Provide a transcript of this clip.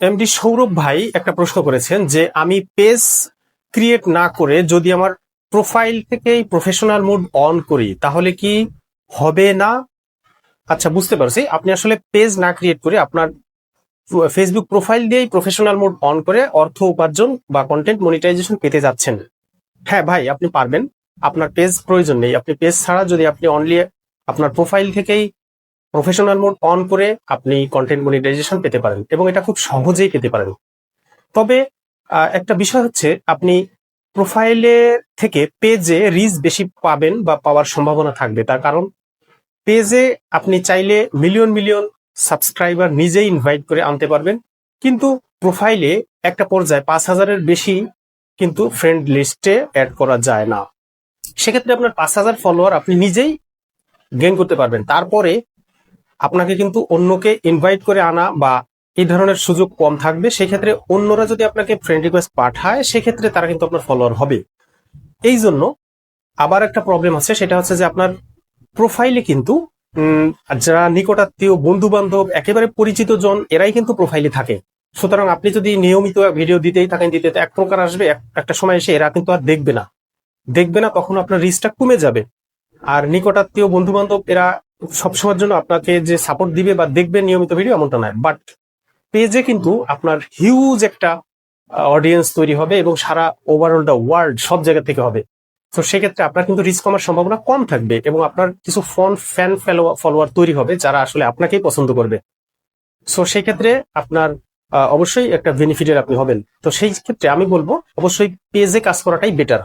MD Sourav ভাই একটা প্রশ্ন করেছেন যে, আমি পেজ ক্রিয়েট না করে যদি আমার প্রোফাইল থেকেই প্রফেশনাল মোড অন করি, তাহলে কি হবে না? আচ্ছা বুঝতে পারছি। আপনি আসলে পেজ না ক্রিয়েট করে আপনার ফেসবুক প্রোফাইল দিয়েই প্রফেশনাল মোড অন করে অর্থ উপার্জন বা কন্টেন্ট মনিটাইজেশন পেতে যাচ্ছেন। হ্যাঁ ভাই, আপনি পারবেন। আপনার পেজ প্রয়োজন নেই। আপনি পেজ ছাড়া যদি আপনি অনলি আপনার প্রোফাইল থেকেই প্রফেশনাল মোড অন করে আপনি কন্টেন্ট মনিটাইজেশন পেতে পারেন এবং এটা খুব সহজেই পেতে পারেন। তবে একটা বিষয় হচ্ছে আপনি প্রোফাইলে থেকে পেজে রিচ বেশি পাবেন বা পাওয়ার সম্ভাবনা থাকবে। তার কারণ পেজে আপনি চাইলে মিলিয়ন মিলিয়ন সাবস্ক্রাইবার নিজেই ইনভাইট করে আনতে পারবেন। কিন্তু প্রোফাইলে একটা পর্যায়ে পাঁচ হাজারের বেশি কিন্তু ফ্রেন্ড লিস্টে অ্যাড করা যায় না। সেক্ষেত্রে আপনার পাঁচ হাজার ফলোয়ার আপনি নিজেই গেইন করতে পারবেন। তারপরে আপনাকে কিন্তু অন্যকে ইনভাইট করে আনা বা এই ধরনের সুযোগ কম থাকবে, সেক্ষেত্রে অন্যরা যদি আপনাকে ফ্রেন্ড রিকোয়েস্ট পাঠায়, সেক্ষেত্রে তারা কিন্তু আপনার ফলোয়ার হবে। এই জন্য আবার একটা প্রবলেম আছে, সেটা হচ্ছে যে আপনার প্রোফাইলে কিন্তু যারা নিকটাত্মীয় বন্ধু বান্ধব একেবারে পরিচিত জন, এরাই কিন্তু প্রোফাইলে থাকে। সুতরাং আপনি যদি নিয়মিত ভিডিও দিতেই থাকেন, দিতে এক প্রকার আসবে, এক- একটা সময় এসে এরা কিন্তু আর দেখবে না। দেখবে না, তখন আপনার রিচটা কমে যাবে। আর নিকটাত্মীয় বন্ধু বান্ধব এরা সবসময়ের জন্য আপনাকে যে সাপোর্ট দিবে বা দেখবে নিয়মিত ভিডিও এমনটা নয় বাট পেজে কিন্তু আপনার হিউজ একটা অডিয়েন্স তৈরি হবে এবং সারা ওভারঅল দ্য ওয়ার্ল্ড সব জায়গা থেকে হবে। তো সেক্ষেত্রে আপনার কিন্তু রিস্ক কমার সম্ভাবনা কম থাকবে এবং আপনার কিছু ফোন ফ্যান ফলোয়ার তৈরি হবে যারা আসলে আপনাকেই পছন্দ করবে। সো সেই ক্ষেত্রে আপনার অবশ্যই একটা বেনিফিটের আপনি হবেন। তো সেই ক্ষেত্রে আমি বলব, অবশ্যই পেজে কাজ করাটাই বেটার